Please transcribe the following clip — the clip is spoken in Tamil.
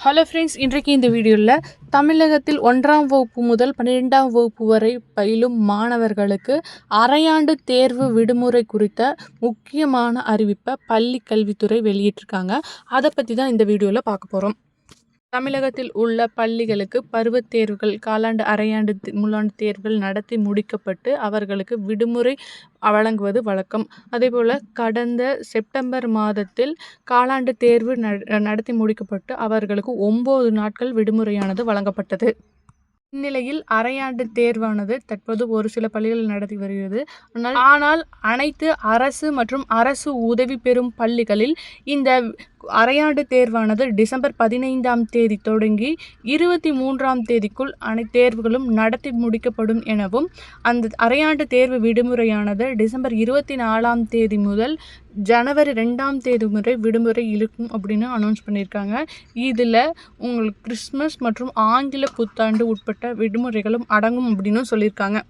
ஹலோ ஃப்ரெண்ட்ஸ் இன்றைக்கு இந்த வீடியோவில் தமிழகத்தில் ஒன்றாம் வகுப்பு முதல் பன்னிரெண்டாம் வகுப்பு வரை பயிலும் மாணவர்களுக்கு அரையாண்டு தேர்வு விடுமுறை குறித்த முக்கியமான அறிவிப்பை பள்ளி கல்வித்துறை வெளியிட்டிருக்காங்க. அதை பற்றி தான் இந்த வீடியோவில் பார்க்க போகிறோம் தமிழகத்தில் உள்ள பள்ளிகளுக்கு பருவத் தேர்வுகள் காலாண்டு அரையாண்டு முள்ளாண்டு தேர்வுகள் நடத்தி முடிக்கப்பட்டு அவர்களுக்கு விடுமுறை வழங்குவது வழக்கம். அதேபோல் கடந்த செப்டம்பர் மாதத்தில் காலாண்டு தேர்வு நடத்தி முடிக்கப்பட்டு அவர்களுக்கு ஒம்பது நாட்கள் விடுமுறையானது வழங்கப்பட்டது. இந்நிலையில் அரையாண்டு தேர்வானது தற்போது ஒரு சில பள்ளிகளில் நடத்தி வருகிறது. ஆனால் ஆனால் அனைத்து அரசு மற்றும் அரசு உதவி பெறும் பள்ளிகளில் இந்த அரையாண்டு தேர்வானது டிசம்பர் பதினைந்தாம் தேதி தொடங்கி இருபத்தி மூன்றாம் தேதிக்குள் அனைத்து தேர்வுகளும் நடத்தி முடிக்கப்படும் எனவும் அந்த அரையாண்டு தேர்வு விடுமுறையானது டிசம்பர் இருபத்தி நாலாம் தேதி முதல் ஜனவரி ரெண்டாம் தேதி முறை விடுமுறை இருக்கும் அப்படின்னு அனௌன்ஸ் பண்ணியிருக்காங்க. இதில் உங்களுக்கு கிறிஸ்மஸ் மற்றும் ஆங்கில புத்தாண்டு உட்பட்ட விடுமுறைகளும் அடங்கும் அப்படின்னு சொல்லியிருக்காங்க.